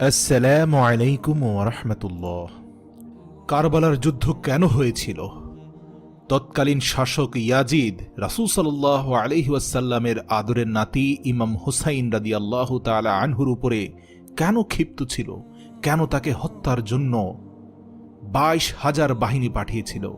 আসসালামু আলাইকুম রহমতুল্লাহ। কারবালার যুদ্ধ কেন হয়েছিল? তৎকালীন শাসক ইয়াজিদ রাসুল সাল্লাহ আলহিউসাল্লামের আদরের নাতি ইমাম হুসাইন রাদি আল্লাহ তালা আনহুর উপরে কেন ক্ষিপ্ত ছিল? কেন তাকে হত্যার জন্য বাইশ হাজার বাহিনী পাঠিয়েছিল?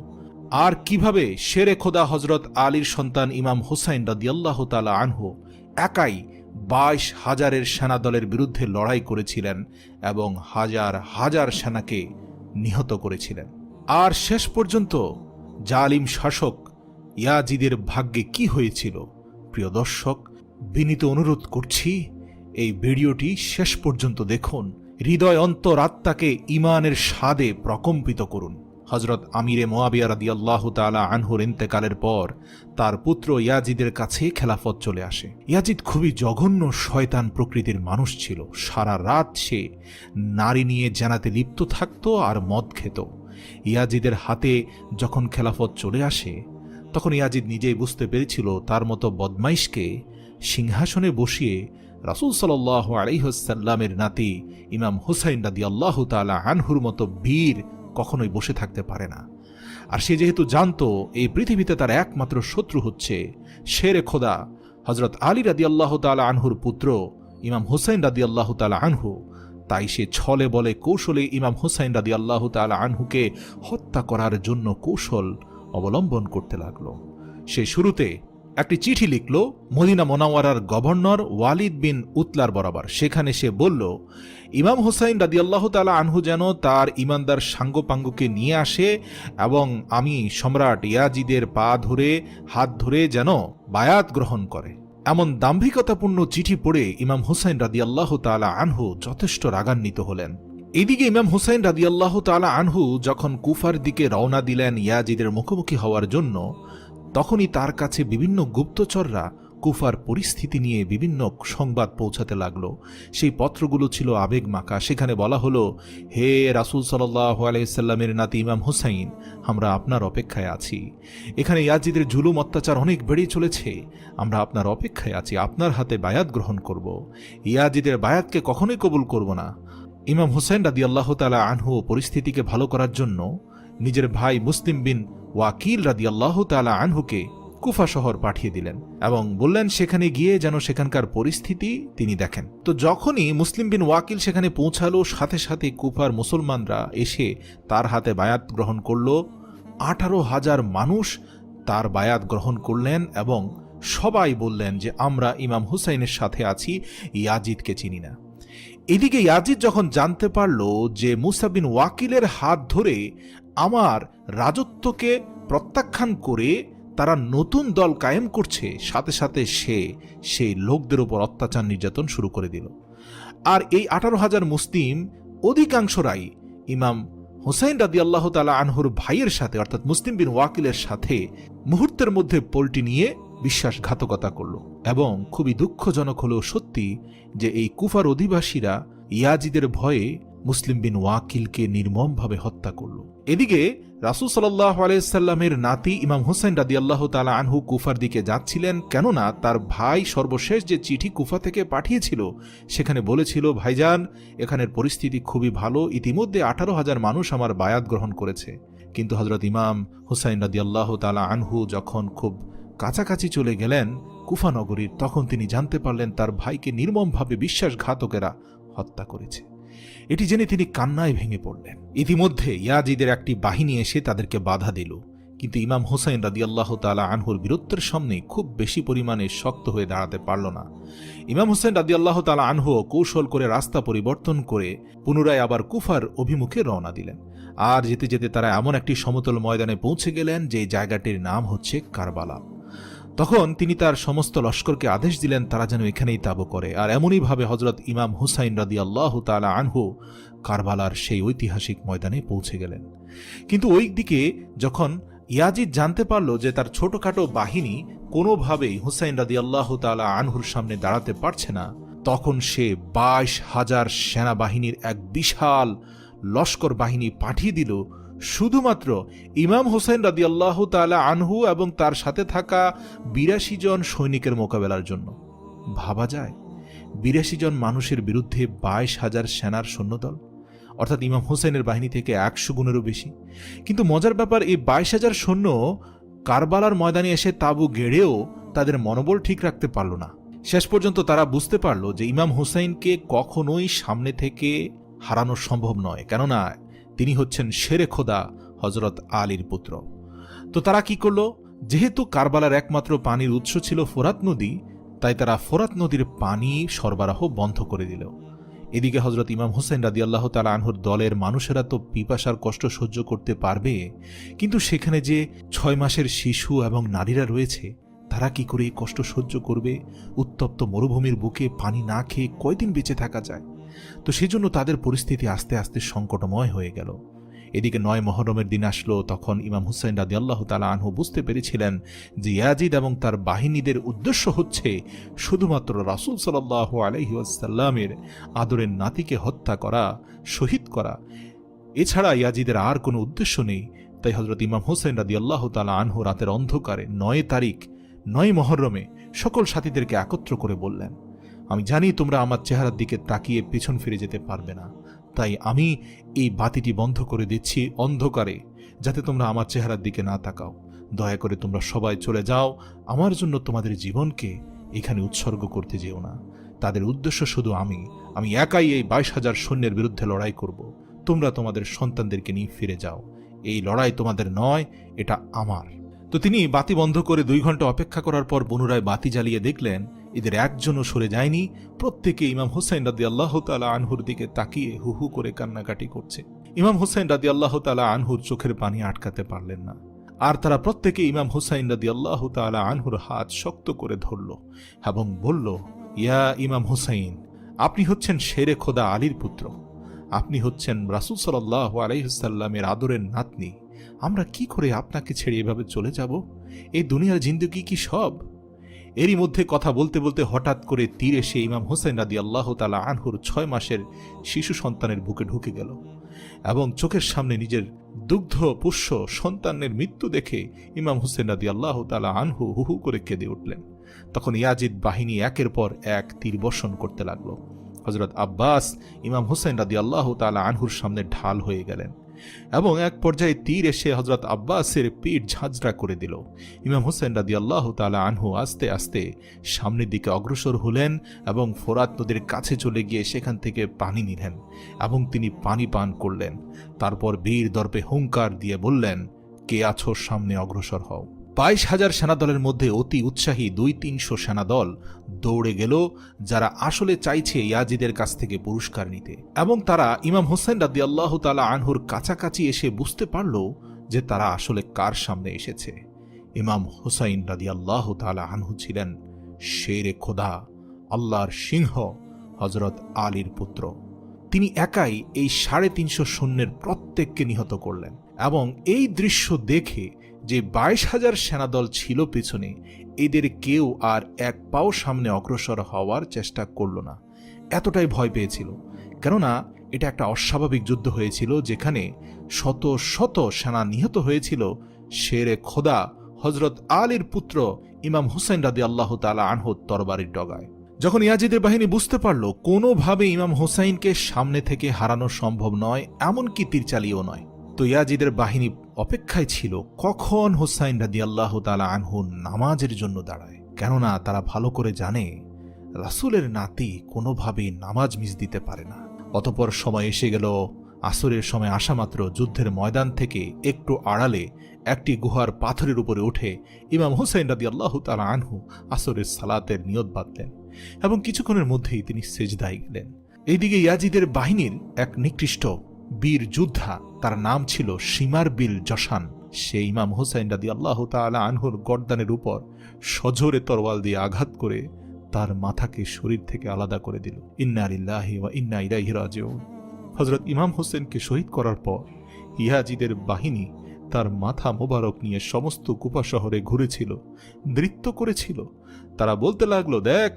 আর কীভাবে শেরে খোদা হজরত আলীর সন্তান ইমাম হুসাইন রাদিয়াল্লাহ তালা আনহু একাই বাইশ হাজারের সেনা দলের বিরুদ্ধে লড়াই করেছিলেন এবং হাজার হাজার সেনাকে নিহত করেছিলেন। আর শেষ পর্যন্ত জালিম শাসক ইয়াজিদের ভাগ্যে কি হয়েছিল? প্রিয় দর্শক, বিনীত অনুরোধ করছি, এই ভিডিওটি শেষ পর্যন্ত দেখুন। হৃদয় অন্তরাত্মাকে ইমানের স্বাদে প্রকম্পিত করুন। হজরত আমিরে মোয়াবিয়া রাদি আল্লাহ তালা আনহুর ইন্তেকালের পর তার পুত্র ইয়াজিদের কাছে খেলাফত চলে আসে। ইয়াজিদ খুবই জঘন্য শয়তান প্রকৃতির মানুষ ছিল। সারা রাত সে নারী নিয়ে জানাতে লিপ্ত থাকত আর মদ খেত। ইয়াজিদের হাতে যখন খেলাফত চলে আসে, তখন ইয়াজিদ নিজেই বুঝতে পেরেছিল তার মতো বদমাইশকে সিংহাসনে বসিয়ে রাসুল সাল্লাহ আলাইহসাল্লামের নাতি ইমাম হুসাইন রাদি আল্লাহ তালা আনহুর মতো বীর কখনোই বসে থাকতে পারে না। আর সে যেহেতু জানতো, এই পৃথিবীতে তার একমাত্র শত্রু হচ্ছে শেরে খোদা হজরত আলী রাদি আল্লাহ তালা আনহুর পুত্র ইমাম হুসাইন রাদি আল্লাহ তালা আনহু। তাই সে ছলে বলে কৌশলে ইমাম হুসাইন রাদি আল্লাহ তালা আনহুকে হত্যা করার জন্য কৌশল অবলম্বন করতে লাগল। সে শুরুতে একটি চিঠি লিখল মদিনা মোনাওয়ারার গভর্নর ওয়ালিদ বিন উতলার বরাবর। সেখানে সে বলল, ইমাম হুসাইন রাদিয়াল্লাহ তালা আনহু যেন তার ইমানদার সাঙ্গপাঙ্গকে নিয়ে আসে এবং আমি সম্রাট ইয়াজিদের পা ধরে, হাত ধরে যেন বায়াত গ্রহণ করে। এমন দাম্ভিকতাপূর্ণ চিঠি পড়ে ইমাম হুসাইন রাদিয়াল্লাহ তালা আনহু যথেষ্ট রাগান্বিত হলেন। এদিকে ইমাম হুসাইন রাদিয়াল্লাহ তালা আনহু যখন কুফার দিকে রওনা দিলেন ইয়াজিদের মুখোমুখি হওয়ার জন্য তখনই তার কাছে বিভিন্ন গুপ্তচররা কুফার পরিস্থিতি নিয়ে বিভিন্ন সংবাদ পৌঁছাতে লাগল। সেই পত্রগুলো ছিল আবেগ মাকা সেখানে বলা হলো, হে রাসুল সাল্লাহ আলাইসাল্লামের নাতি ইমাম হুসাইন, আমরা আপনার অপেক্ষায় আছি। এখানে ইয়াজিদের জুলুম অত্যাচার অনেক বেড়ে চলেছে। আমরা আপনার অপেক্ষায় আছি। আপনার হাতে বায়াত গ্রহণ করব। ইয়াজিদের বায়াতকে কখনোই কবুল করব না। ইমাম হুসাইন রাদি আল্লাহ তালা আনহু পরিস্থিতিকে ভালো করার জন্য নিজের ভাই মুসলিম বিন ওয়াকিল রাদি আল্লাহ তালা আনহুকে কুফা শহর পাঠিয়ে দিলেন এবং বললেন, সেখানে গিয়ে যেন সেখানকার পরিস্থিতি তিনি দেখেন। তো যখনই মুসলিম বিন ওয়াকিল সেখানে পৌঁছালো, সাথে সাথে কুফার মুসলমানরা এসে তার হাতে বায়াত গ্রহণ করল। আঠারো হাজার মানুষ তার বায়াত গ্রহণ করলেন এবং সবাই বললেন যে, আমরা ইমাম হুসাইনের সাথে আছি, ইয়াজিদকে চিনি না। এদিকে ইয়াজিদ যখন জানতে পারল যে মুসাবিন ওয়াকিলের হাত ধরে আমার রাজত্বকে প্রত্যাখ্যান করে তারা নতুন দল কায়েম করছে, সাথে সাথে সে সেই লোকদের উপর অত্যাচার নির্যাতন শুরু করে দিল। আর এই আঠারো হাজার মুসলিম অধিকাংশরাই ইমাম হুসাইন রাদি আল্লাহ তালা আনহুর ভাইয়ের সাথে, অর্থাৎ মুসলিম বিন ওয়াকিলের সাথে মুহূর্তের মধ্যে পোলটি নিয়ে বিশ্বাসঘাতকতা করল এবং খুবই দুঃখজনক হলেও সত্যি যে এই কুফার অধিবাসীরা ইয়াজিদের ভয়ে মুসলিম বিন ওয়াকিলকে নির্মমভাবে হত্যা করল। এদিকে রাসুল সাল্লাহ আলাইসাল্লামের নাতি ইমাম হুসেন রাদি আল্লাহ তালা আনহু কুফার দিকে যাচ্ছিলেন কেননা তার ভাই সর্বশেষ যে চিঠি কুফা থেকে পাঠিয়েছিল, সেখানে বলেছিল, ভাইজান, এখানের পরিস্থিতি খুবই ভালো, ইতিমধ্যে আঠারো হাজার মানুষ আমার বায়াত গ্রহণ করেছে। কিন্তু হজরত ইমাম হুসাইন রাদি আল্লাহ তালা আনহু যখন খুব কাছাকাছি চলে গেলেন কুফানগরীর। তখন তিনি জানতে পারলেন তার ভাইকে নির্মমভাবে বিশ্বাসঘাতকেরা হত্যা করেছে। এটি জেনে তিনি কান্নায় ভেঙে পড়লেন। ইতিমধ্যে ইয়াজিদের একটি বাহিনী এসে তাদেরকে বাধা দিল। কিন্তু ইমাম হোসাইন রাদি আল্লাহ তালা আনহুর বীরত্বের সামনে খুব বেশি পরিমাণে শক্ত হয়ে দাঁড়াতে পারল না। ইমাম হোসেন রাদি আল্লাহ তালা আনহু কৌশল করে রাস্তা পরিবর্তন করে পুনরায় আবার কুফার অভিমুখে রওনা দিলেন। আর যেতে যেতে তারা এমন একটি সমতল ময়দানে পৌঁছে গেলেন যে জায়গাটির নাম হচ্ছে কারবালা। তখন তিনি তার সমস্ত লস্করকে আদেশ দিলেন, তারা যেন এখানেই তাবু করে। আর এমনইভাবে হজরত ইমাম হুসাইন রাদি আল্লাহ তালা আনহু কারবালার সেই ঐতিহাসিক ময়দানে পৌঁছে গেলেন। কিন্তু ওই দিকে যখন ইয়াজিদ জানতে পারল যে তার ছোটখাটো বাহিনী কোনোভাবেই হুসাইন রাদি আল্লাহ তালা আনহুর সামনে দাঁড়াতে পারছে না, তখন সে বাইশ হাজার সেনাবাহিনীর এক বিশাল লস্কর বাহিনী পাঠিয়ে দিল শুধুমাত্র ইমাম হোসেন রাদি আল্লাহ তালা আনহু এবং তার সাথে থাকা বিরাশি জন সৈনিকের মোকাবেলার জন্য। ভাবা যায়, বিরাশি জন মানুষের বিরুদ্ধে বাইশ হাজার সেনার সৈন্যদল, অর্থাৎ ইমাম হোসেনের বাহিনী থেকে একশো গুণেরও বেশি। কিন্তু মজার ব্যাপার, এই বাইশ হাজার সৈন্য কারবালার ময়দানে এসে তাবু গেড়েও তাদের মনোবল ঠিক রাখতে পারল না। শেষ পর্যন্ত তারা বুঝতে পারল যে ইমাম হুসাইনকে কখনোই সামনে থেকে হারানো সম্ভব নয়। কেননা তিনি হচ্ছেন শেরে খোদা হজরত আলীর পুত্র। তো তারা কি করল? যেহেতু কারবালার একমাত্র পানির উৎস ছিল ফোরাত নদী, তাই তারা ফোরাত নদীর পানি সরবরাহ বন্ধ করে দিল। এদিকে হজরত ইমাম হোসেন রাদি আল্লাহ তালা আনহুর দলের মানুষেরা তো পিপাসার কষ্ট সহ্য করতে পারবে, কিন্তু সেখানে যে ছয় মাসের শিশু এবং নারীরা রয়েছে, তারা কি করে এই কষ্ট সহ্য করবে? উত্তপ্ত মরুভূমির বুকে পানি না খেয়ে কয়দিন বেঁচে থাকা যায়? তো সেজন্য তাদের পরিস্থিতি আস্তে আস্তে সংকটময় হয়ে গেল। এদিকে নয় মহরমের দিন আসলো, তখন ইমাম হুসাইন রাদি আল্লাহ তালা আনহু বুঝতে পেরেছিলেন যে ইয়াজিদ এবং তার বাহিনীদের উদ্দেশ্য হচ্ছে শুধুমাত্র রাসুল সাল্লাহ আলহিউসাল্লামের আদরের নাতিকে হত্যা করা, শহীদ করা। এছাড়া ইয়াজিদের আর কোনো উদ্দেশ্য নেই। তাই হজরত ইমাম হোসেন রাদি আল্লাহ তালা আনহু রাতের অন্ধকারে নয় তারিখ, নয় মহরমে সকল সাথীদেরকে একত্র করে বললেন। আমি জানি তোমরা আমার চেহারার দিকে তাকিয়ে পেছন ফিরে যেতে পারবে না। তাই আমি এই বাতিটি বন্ধ করে দিচ্ছি অন্ধকারে, যাতে তোমরা আমার চেহারার দিকে না তাকাও। দয়া করে তোমরা সবাই চলে যাও। আমার জন্য তোমাদের জীবনকে এখানে উৎসর্গ করতে যেও না। তাদের উদ্দেশ্য শুধু আমি আমি একাই এই বাইশ হাজার সৈন্যের বিরুদ্ধে লড়াই করব। তোমরা তোমাদের সন্তানদেরকে নিয়ে ফিরে যাও। এই লড়াই তোমাদের নয়, এটা আমার। তো তিনি বাতি বন্ধ করে দুই ঘণ্টা অপেক্ষা করার পর পুনরায় বাতি জ্বালিয়ে দেখলেন এদের একজনও সরে যায়নি, প্রত্যেকে ইমাম হোসেন রাদি আল্লাহ তালা আনহুর দিকে তাকিয়ে হু হু করে কান্নাকাটি করছে। ইমাম হোসেন রাদি আল্লাহ তালা আনহুর চোখের পানি আটকাতে পারলেন না। আর তারা প্রত্যেকে ইমাম হুসাইন রাদি আল্লাহ তালা আনহুর হাত শক্ত করে ধরল এবং বলল, ইয়া ইমাম হুসাইন, আপনি হচ্ছেন শেরে খোদা আলীর পুত্র। আপনি হচ্ছেন রাসুল সাল্লাহ আলাইসাল্লামের আদরের নাতনি। আমরা কি করে আপনাকে ছেড়ে এভাবে চলে যাব? এই দুনিয়ার জিন্দগি কি সব? এরই মধ্যে কথা বলতে বলতে হঠাৎ করে তীর এসে ইমাম হোসেন রাদি আল্লাহ তালা আনহুর ছয় মাসের শিশু সন্তানের বুকে ঢুকে গেল এবং চোখের সামনে নিজের দুগ্ধ পুষ্য সন্তানের মৃত্যু দেখে ইমাম হোসেন রাদি আল্লাহ তালা আনহু হুহু করে কেঁদে উঠলেন। তখন ইয়াজিদ বাহিনী একের পর এক তীর বর্ষণ করতে লাগল। হজরত আব্বাস ইমাম হোসেন রাদি আল্লাহ তালা আনহুর সামনে ঢাল হয়ে গেলেন। এবং এক পর্যায়ে তীর এসে হজরত আব্বাসের পিঠ ঝাঁঝরা করে দিল। ইমাম হোসেন রাদি আল্লাহ তালা আনহু আস্তে আস্তে সামনের দিকে অগ্রসর হলেন এবং ফোরাত নদীর কাছে চলে গিয়ে সেখান থেকে পানি নিলেন এবং তিনি পানি পান করলেন। তারপর বীর দর্পে হুঙ্কার দিয়ে বললেন, কে আছো সামনে অগ্রসর হও। বাইশ হাজার সেনাদলের মধ্যে অতি উৎসাহী দুই তিনশো সেনাদল দৌড়ে গেল, যারা আসলে চাইছে ইয়াজিদের কাছ থেকে পুরস্কার নিতে। এবং তারা ইমাম হোসেন রাদি আল্লাহ তালা আনহুর কাছাকাছি এসে বুঝতে পারল যে তারা আসলে কার সামনে এসেছে। ইমাম হুসাইন রাদি আল্লাহ তালা আনহু ছিলেন শেরে খোদা, আল্লাহর সিংহ হজরত আলীর পুত্র। তিনি একাই এই সাড়ে তিনশো সৈন্যের প্রত্যেককে নিহত করলেন এবং এই দৃশ্য দেখে যে বাইশ হাজার সেনাদল ছিল পিছনে, এদের কেউ আর এক পাও সামনে অগ্রসর হওয়ার চেষ্টা করল না। এতটাই ভয় পেয়েছিল। কেননা, এটা একটা অস্বাভাবিক যুদ্ধ হয়েছিল যেখানে শত শত সেনা নিহত হয়েছিল। শেরে খোদা হজরত আলীর পুত্র ইমাম হুসাইন রাদি আল্লাহ তালা আনহুদ তরবারির ডগায়। যখন ইয়াজিদের বাহিনী বুঝতে পারল, কোনোভাবে ইমাম হোসাইনকে সামনে থেকে হারানো সম্ভব নয়, এমনকি তীর চালিয়েও নয়। তো ইয়াজিদের বাহিনী অপেক্ষায় ছিল কখন হোসাইন রাদি আল্লাহ তালা আনহু নামাজের জন্য দাঁড়ায়। কেননা তারা ভালো করে জানে, রাসুলের নাতি কোনোভাবেই নামাজ মিস দিতে পারে না। অতপর সময় এসে গেল, আসরের সময় আসা মাত্র যুদ্ধের ময়দান থেকে একটু আড়ালে একটি গুহার পাথরের উপরে উঠে ইমাম হুসাইন রাদি আল্লাহ তালা আনহু আসরের সালাতের নিয়ত বাঁধলেন এবং কিছুক্ষণের মধ্যেই তিনি সেজদায় গেলেন। এইদিকে ইয়াজিদের বাহিনীর এক নিকৃষ্ট বীর যোদ্ধা, তার নাম ছিল সীমার বিল জসান সে ইমাম হোসাইন রাদি আল্লাহ তালা আনহুর গর্দানের উপর সজোরে তরওয়াল দিয়ে আঘাত করে তার মাথাকে শরীর থেকে আলাদা করে দিল। ইন্না আলিল্লাহি ওয়া ইন্না ইলাইহি রাজিউন। হজরত ইমাম হোসেনকে শহীদ করার পর ইয়াজিদের বাহিনী তার মাথা মোবারক নিয়ে সমস্ত কুপা শহরে ঘুরেছিল, নৃত্য করেছিল। তারা বলতে লাগল, দেখ,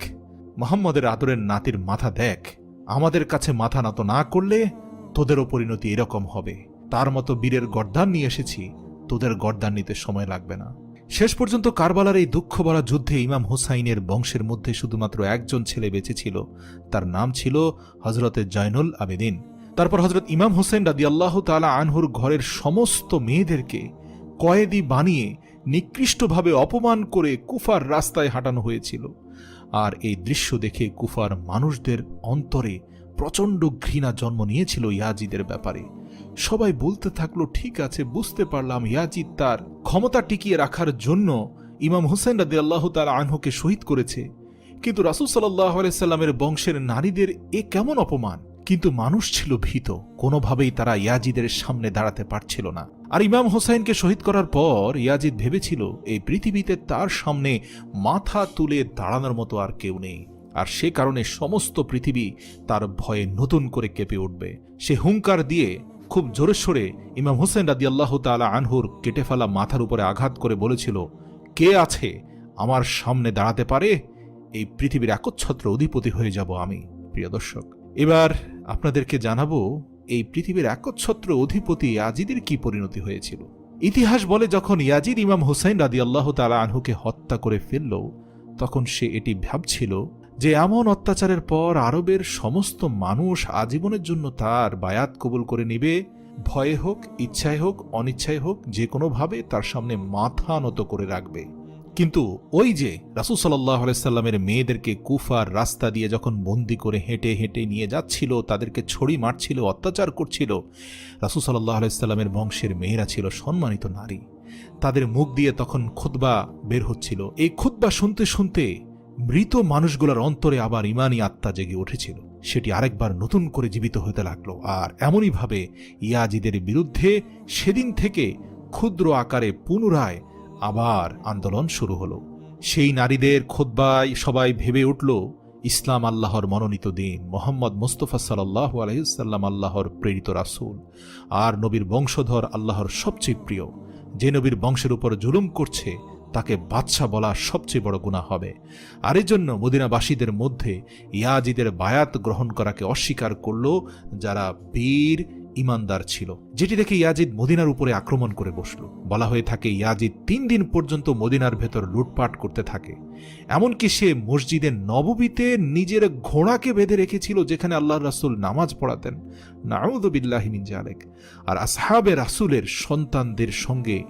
মোহাম্মদের আদরের নাতির মাথা দেখ। আমাদের কাছে মাথা নত না করলে তোদেরও পরিণতি এরকম হবে। তার মতো বীরের গর্দান নিয়ে এসেছি, তোদের গর্দান নিতে সময় লাগবে না। শেষ পর্যন্ত কারবালার এই দুঃখ ভরা যুদ্ধে ইমাম হুসাইনের বংশের মধ্যে শুধুমাত্র একজন ছেলে বেঁচে ছিল। তার নাম ছিল হজরতে জয়নুল আবেদিন। তারপর হজরত ইমাম হোসেন রাদি আল্লাহ তালা আনহুর ঘরের সমস্ত মেয়েদেরকে কয়েদি বানিয়ে নিকৃষ্টভাবে অপমান করে কুফার রাস্তায় হাঁটানো হয়েছিল। আর এই দৃশ্য দেখে কুফার মানুষদের অন্তরে প্রচণ্ড ঘৃণা জন্ম নিয়েছিল ইয়াজিদের ব্যাপারে। সবাই বলতে থাকল, ঠিক আছে, বুঝতে পারলাম, ইয়াজিদ তার ক্ষমতা টিকিয়ে রাখার জন্য ইমাম হুসেন রাদি আল্লাহ তার আনহুকে শহীদ করেছে। কিন্তু রাসুল সাল্লাহ সাল্লামের বংশের নারীদের এ কেমন অপমান? কিন্তু মানুষ ছিল ভীত। কোনোভাবেই তারা ইয়াজিদের সামনে দাঁড়াতে পারছিল না। আর ইমাম হোসাইনকে শহীদ করার পর ইয়াজিদ ভেবেছিল, এই পৃথিবীতে তার সামনে মাথা তুলে দাঁড়ানোর মতো আর কেউ নেই। আর সে কারণে সমস্ত পৃথিবী তার ভয়ে নতুন করে কেঁপে উঠবে। সে হুঙ্কার দিয়ে খুব জোরে সোরে ইমাম হোসেন রাদি আল্লাহ তালা আনহুর কেটে ফেলা মাথার উপরে আঘাত করে বলেছিল, কে আছে আমার সামনে দাঁড়াতে পারে? এই পৃথিবীর একচ্ছত্র অধিপতি হয়ে যাব আমি। প্রিয় দর্শক, এবার আপনাদেরকে জানাব, এই পৃথিবীর একচ্ছত্র অধিপতি ইয়াজিদের কি পরিণতি হয়েছিল? ইতিহাস বলে যখন ইয়াজিদ ইমাম হুসাইন রাদি আল্লাহ তালা আনহুকে হত্যা করে ফেলল, তখন সে এটি ভাবছিল যে এমন অত্যাচারের পর আরবের সমস্ত মানুষ আজীবনের জন্য তার বায়াত কবুল করে নিবে, ভয়ে হোক, ইচ্ছায় হোক, অনিচ্ছায় হোক, যে কোনোভাবে তার সামনে মাথা নত করে রাখবে। কিন্তু ওই যে রাসুল সাল্লাহ মেয়েদেরকে কুফার রাস্তা দিয়ে যখন বন্দি করে হেঁটে হেঁটে নিয়ে যাচ্ছিল, তাদেরকে ছড়ি মারছিল, অত্যাচার করছিল, রাসুল সাল্লাহ সাল্লামের বংশের মেয়েরা ছিল সম্মানিত নারী। তাদের মুখ দিয়ে তখন খুতবা বের হচ্ছিল। এই খুতবা শুনতে শুনতে মৃত মানুষগুলোর অন্তরে আবার ইমানি আত্মা জেগে উঠেছিল। সেটি আরেকবার নতুন করে জীবিত হতে লাগল। আর এমনইভাবে ইয়াজিদের বিরুদ্ধে সেদিন থেকে ক্ষুদ্র আকারে পুনরায় আবার আন্দোলন শুরু হলো। সেই নারীদের খোদ্বায় সবাই ভেবে উঠল, ইসলাম আল্লাহর মনোনীত দিন, মোহাম্মদ মুস্তফা সাল্লাহ আলহিসাল্লাম আল্লাহর প্রেরিত রাসুল। আর নবীর বংশধর আল্লাহর সবচেয়ে প্রিয়। যে নবীর বংশের উপর জুলুম করছে তাকে বাদশাহ বলা সবচেয়ে বড় গুণা হবে। আর এজন্য মদিনাবাসীদের মধ্যে ইয়াজিদের বায়াত গ্রহণ করাকে অস্বীকার করল যারা বীর ইমানদার ছিল। যেটি দেখে ইয়াজিদ মদিনার উপরে আক্রমণ করে বসল। বলা হয়ে থাকে, ইয়াজিদ তিন দিন পর্যন্ত মদিনার ভেতর লুটপাট করতে থাকে। এমনকি সে মসজিদের নববীতে নিজের ঘোড়াকে বেঁধে রেখেছিল, যেখানে আল্লাহ রাসুল নামাজ পড়াতেন। নাউদবিল্লাহিমিন জালেক আর আসহাবে রাসুলের সন্তানদের সঙ্গে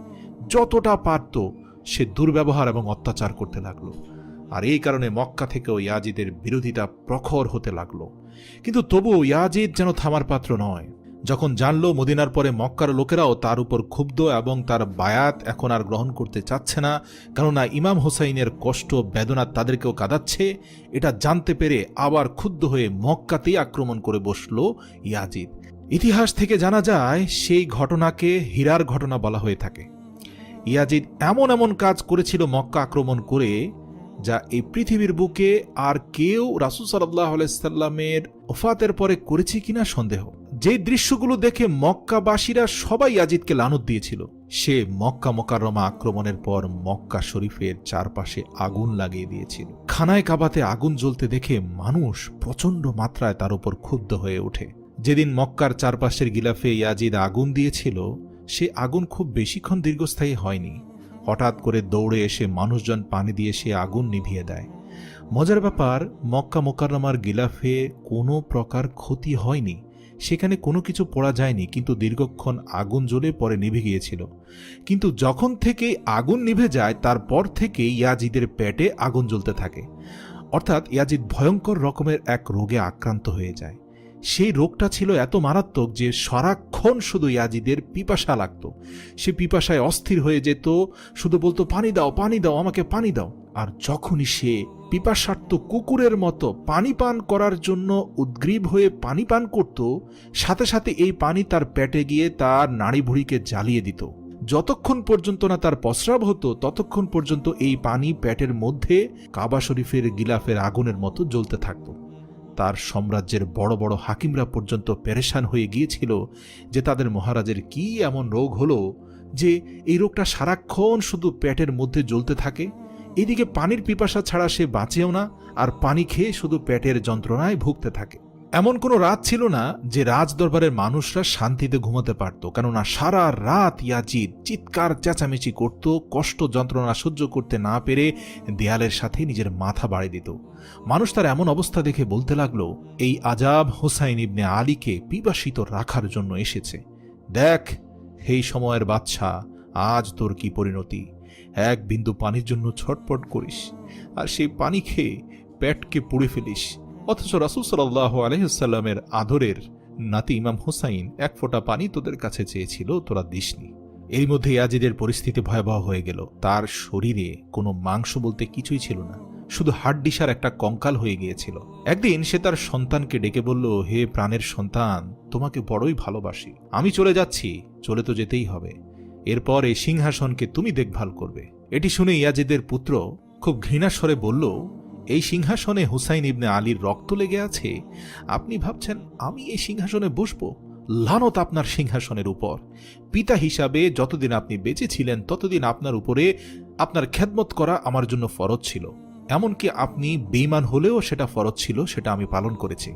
যতটা পারত সে দুর্ব্যবহার এবং অত্যাচার করতে লাগল। আর এই কারণে মক্কা থেকেও ইয়াজিদের বিরোধিতা প্রখর হতে লাগল। কিন্তু তবুও ইয়াজিদ যেন থামার পাত্র নয়। যখন জানল মদিনার পরে মক্কার লোকেরাও তার উপর ক্ষুব্ধ এবং তার বায়াত এখন আর গ্রহণ করতে চাচ্ছে না, কেননা ইমাম হোসাইনের কষ্ট, বেদনা তাদেরকেও কাঁদাচ্ছে, এটা জানতে পেরে আবার ক্ষুব্ধ হয়ে মক্কাতেই আক্রমণ করে বসল ইয়াজিদ। ইতিহাস থেকে জানা যায়, সেই ঘটনাকে হীরার ঘটনা বলা হয়ে থাকে। ইয়াজিদ এমন এমন কাজ করেছিল মক্কা আক্রমণ করে, যা এই পৃথিবীর বুকে আর কেউ রাসুল সাল্লাহ আলাইসাল্লামের ওফাতের পরে করেছে কিনা সন্দেহ। যে দৃশ্যগুলো দেখে মক্কাবাসীরা সবাই ইয়াজিদকে লানত দিয়েছিল, সে মক্কা মোকাররমা আক্রমণের পর মক্কা শরীফের চারপাশে আগুন লাগিয়ে দিয়েছিল। খানায় কাবাতে আগুন জ্বলতে দেখে মানুষ প্রচণ্ড মাত্রায় তার উপর ক্ষুব্ধ হয়ে ওঠে। যেদিন মক্কার চারপাশের গিলাফে ইয়াজিদ আগুন দিয়েছিল সে আগুন খুব বেশিক্ষণ দীর্ঘস্থায়ী হয়নি। হঠাৎ করে দৌড়ে এসে মানুষজন পানি দিয়ে সে আগুন নিভিয়ে দেয়। মজার ব্যাপার, মক্কা মোকাররমার গিলাফে কোনো প্রকার ক্ষতি হয়নি। সেখানে কোনো কিছু পড়া যায়নি, কিন্তু দীর্ঘক্ষণ আগুন জ্বলে পরে নিভে গিয়েছিল। কিন্তু যখন থেকে আগুন নিভে যায়, তারপর থেকে ইয়াজিদের পেটে আগুন জ্বলতে থাকে। অর্থাৎ ইয়াজিদ ভয়ঙ্কর রকমের এক রোগে আক্রান্ত হয়ে যায়। সেই রোগটা ছিল এত মারাত্মক যে সারাক্ষণ শুধু ইয়াজিদের পিপাসা লাগত। সে পিপাসায় অস্থির হয়ে যেত, শুধু বলতো, পানি দাও পানি দাও, আমাকে পানি দাও। আর যখনই সে পিপাসার্থ কুকুরের মতো পানি পান করার জন্য উদ্গ্রীব হয়ে পানি পান করত, সাথে সাথে এই পানি তার পেটে গিয়ে তার নাড়ি ভুড়িকে জ্বালিয়ে দিত। যতক্ষণ পর্যন্ত না তার প্রস্রাব হতো, ততক্ষণ পর্যন্ত এই পানি পেটের মধ্যে কাবা শরীফের গিলাফের আগুনের মতো জ্বলতে থাকতো। তার সাম্রাজ্যের বড় বড় হাকিমরা পর্যন্ত পেরেশান হয়ে গিয়েছিল যে তাদের মহারাজের কি এমন রোগ হলো যে এই রোগটা সারাক্ষণ শুধু পেটের মধ্যে জ্বলতে থাকে? এদিকে পানির পিপাসা ছাড়া সে বাঁচেও না, আর পানি খেয়ে শুধু পেটের যন্ত্রণায় ভুগতে থাকে। এমন কোনো রাত ছিল না যে রাজ দরবারের মানুষরা শান্তিতে ঘুমাতে পারত, কেননা সারা রাত ইয়াজিদ চিৎকার, চেঁচামেচি করত, কষ্ট, যন্ত্রণা সহ্য করতে না পেরে দেয়ালের সাথে নিজের মাথা বাড়ি দিত। মানুষ তার এমন অবস্থা দেখে বলতে লাগল, এই আজাব হোসাইন ইবনে আলীকে পিপাসিত রাখার জন্য এসেছে। দেখ সেই সময়ের বাচ্চা আজ তোর কি পরিণতি? এক বিন্দু পানির জন্য ছটপট করিস, আর সেই পানি খেয়ে পেটকে পুড়ে ফেলিস। অথচ রাসুল সাল্লাহ আলহিসাল্লামের আদরের নাতি ইমাম হুসাইন এক ফোঁটা পানি তোদের কাছে চেয়েছিল, তোরা দিসনি। এর মধ্যে ইয়াজিদের পরিস্থিতি ভয়াবহ হয়ে গেল। তার শরীরে কোনো মাংস বলতে কিছুই ছিল না, শুধু হাড্ডিসার একটা কঙ্কাল হয়ে গিয়েছিল। একদিন সে তার সন্তানকে ডেকে বলল, হে প্রাণের সন্তান, তোমাকে বড়ই ভালোবাসি। আমি চলে যাচ্ছি, চলে তো যেতেই হবে। এরপর এই সিংহাসনকে তুমি দেখভাল করবে। এটি শুনে ইয়াজিদের পুত্র খুব ঘৃণাস্বরে বলল এই সিংহাসনে হুসাইন ইবনে আলীর রক্ত লেগে আছে। আপনি ভাবছেন, আমি এই সিংহাসনে বসবো? লানত আপনার সিংহাসনের উপর। পিতা হিসাবে যতদিন আপনি বেঁচে ছিলেন, ততদিন আপনার উপরে আপনার খেদমত করা আমার জন্য ফরজ ছিল। এমনকি আপনি বেইমান হলেও সেটা ফরজ ছিল, সেটা আমি পালন করেছি।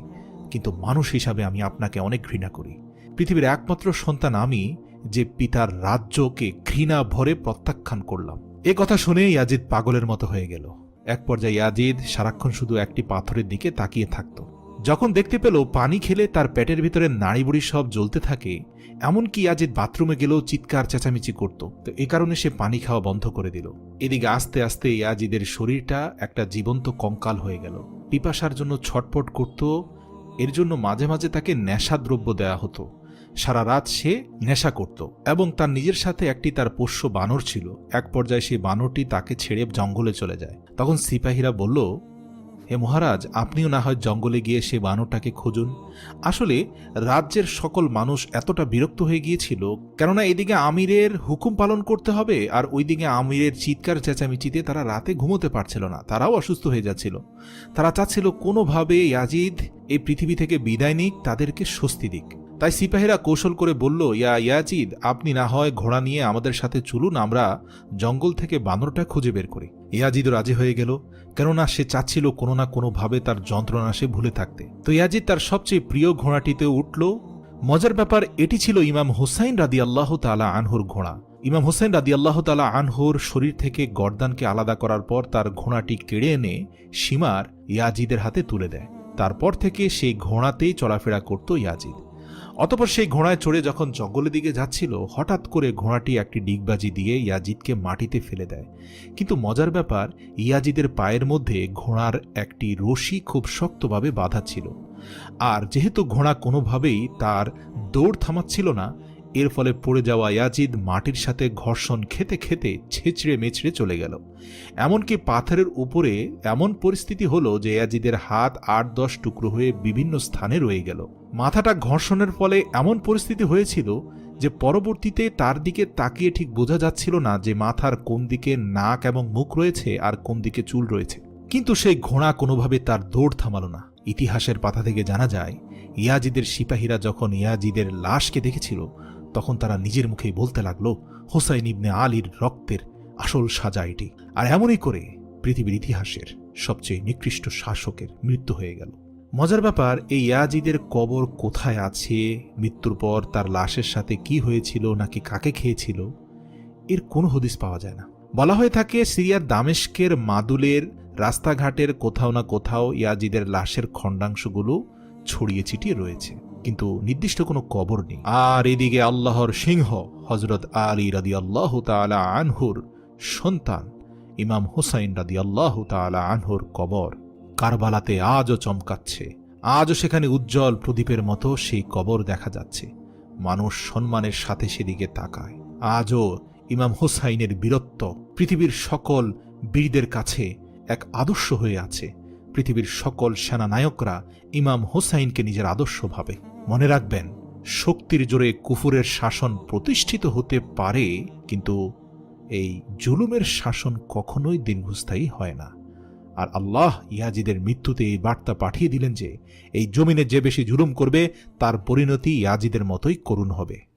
কিন্তু মানুষ হিসাবে আমি আপনাকে অনেক ঘৃণা করি। পৃথিবীর একমাত্র সন্তান আমি, যে পিতার রাজ্যকে ঘৃণা ভরে প্রত্যাখ্যান করলাম। এ কথা শুনে ইয়াজিদ পাগলের মতো হয়ে গেল। এক পর্যায়ে ইয়াজিদ সারাক্ষণ শুধু একটি পাথরের দিকে তাকিয়ে থাকত। যখন দেখতে পেল পানি খেলে তার পেটের ভিতরে নাড়িবুড়ি সব জ্বলতে থাকে, এমনকি ইয়াজিদ বাথরুমে গেলেও চিৎকার চেঁচামেচি করত। তো এ কারণে সে পানি খাওয়া বন্ধ করে দিল। এদিকে আস্তে আস্তে ইয়াজিদের শরীরটা একটা জীবন্ত কঙ্কাল হয়ে গেল। পিপাসার জন্য ছটপট করত, এর জন্য মাঝে মাঝে তাকে নেশাদ্রব্য দেয়া হতো। সারা রাত সে নেশা করত এবং তার নিজের সাথে একটি তার পোষ্য বানর ছিল। এক পর্যায়ে সেই বানরটি তাকে ছেড়ে জঙ্গলে চলে যায়। তখন সিপাহীরা বলল, হে মহারাজ, আপনিও না হয় জঙ্গলে গিয়ে সে বানরটাকে খুঁজুন। আসলে রাজ্যের সকল মানুষ এতটা বিরক্ত হয়ে গিয়েছিল। কেননা এদিকে আমিরের হুকুম পালন করতে হবে আর ওইদিকে আমিরের চিৎকার চেঁচামেচিতে তারা রাতে ঘুমোতে পারছিল না। তারাও অসুস্থ হয়ে যাচ্ছিল। তারা চাচ্ছিল কোনোভাবে ইয়াজিদ এই পৃথিবী থেকে বিদায় নিক, তাদেরকে স্বস্তি দিক। তাই সিপাহীরা কৌশল করে বলল, ইয়া ইয়াজিদ, আপনি না হয় ঘোড়া নিয়ে আমাদের সাথে চলুন, আমরা জঙ্গল থেকে বানরটা খুঁজে বের করি। ইয়াজিদও রাজি হয়ে গেল, কেননা সে চাচ্ছিল কোনো না কোনোভাবে তার যন্ত্রণা সে ভুলে থাকতে। তো ইয়াজিদ তার সবচেয়ে প্রিয় ঘোড়াটিতে উঠল। মজার ব্যাপার, এটি ছিল ইমাম হুসাইন রাদি আল্লাহ তালা আনহুর ঘোড়া। ইমাম হোসেন রাদি আল্লাহ তালা আনহুর শরীর থেকে গর্দানকে আলাদা করার পর তার ঘোড়াটি কেড়ে এনে সীমার ইয়াজিদের হাতে তুলে দেয়। তারপর থেকে সেই ঘোড়াতেই চলাফেরা করত ইয়াজিদ। অতপর সেই ঘোড়ায় চড়ে যখন জঙ্গলের দিকে যাচ্ছিল, হঠাৎ করে ঘোড়াটি একটি ডিগবাজি দিয়ে ইয়াজিদকে মাটিতে ফেলে দেয়। কিন্তু মজার ব্যাপার, ইয়াজিদের পায়ের মধ্যে ঘোড়ার একটি রশি খুব শক্তভাবে বাঁধা ছিল। আর যেহেতু ঘোড়া কোনোভাবেই তার দৌড় থামাচ্ছিল না, এর ফলে পড়ে যাওয়া ইয়াজিদ মাটির সাথে ঘর্ষণ খেতে খেতে ছেঁচড়ে মেছড়ে চলে গেল। এমনকি পাথরের উপরে এমন পরিস্থিতি হলো যে ইয়াজিদের হাত আট দশ টুকরো হয়ে বিভিন্ন স্থানে রয়ে গেল। মাথাটা ঘর্ষণের ফলে এমন পরিস্থিতি হয়েছিল যে পরবর্তীতে তার দিকে তাকিয়ে ঠিক বোঝা যাচ্ছিল না যে মাথার কোন দিকে নাক এবং মুখ রয়েছে আর কোন দিকে চুল রয়েছে। কিন্তু সেই ঘোড়া কোনোভাবে তার দৌড় থামালো না। ইতিহাসের পাতা থেকে জানা যায়, ইয়াজিদের সিপাহীরা যখন ইয়াজিদের লাশকে দেখেছিল, তখন তারা নিজের মুখেই বলতে লাগল, হোসাইন ইবনে আলীর রক্তের আসল সাজা এটি। আর এমনই করে পৃথিবীর ইতিহাসের সবচেয়ে নিকৃষ্ট শাসকের মৃত্যু হয়ে গেল। মজার ব্যাপার, এই ইয়াজিদের কবর কোথায় আছে? মৃত্যুর পর তার লাশের সাথে কি হয়েছিল নাকি কাকে খেয়েছিল? এর কোনো হদিস পাওয়া যায় না। বলা হয়ে থাকে, সিরিয়ার দামেস্কের মাদুলের রাস্তাঘাটের কোথাও না কোথাও ইয়াজিদের লাশের খণ্ডাংশগুলো ছড়িয়ে ছিটিয়ে রয়েছে। কিন্তু নির্দিষ্ট কোনো কবর নেই। আর এদিকে আল্লাহর সিংহ হজরত আলী রাদি আল্লাহ তালা আনহুর সন্তান, ইমাম হুসাইন রাদি আল্লাহ তালা আনহুর কবর। কারবালাতে আজও চমকাচ্ছে। আজও সেখানে উজ্জ্বল প্রদীপের মতো সেই কবর দেখা যাচ্ছে। মানুষ সম্মানের সাথে সেদিকে তাকায়। আজও ইমাম হুসাইনের বীরত্ব পৃথিবীর সকল বীরদের কাছে এক আদর্শ হয়ে আছে। পৃথিবীর সকল সেনানায়করা ইমাম হুসাইনকে নিজের আদর্শ ভাবে। মনে রাখবেন, শক্তির জোরে কুফুরের শাসন প্রতিষ্ঠিত হতে পারে, কিন্তু এই জুলুমের শাসন কখনোই দীর্ঘস্থায়ী হয় না। আর আল্লাহ ইয়াজিদের মৃত্যুতে এই বার্তা পাঠিয়ে দিলেন যে, এই জমিনে যে বেশি জুলুম করবে, তার পরিণতি ইয়াজিদের মতোই করুণ হবে।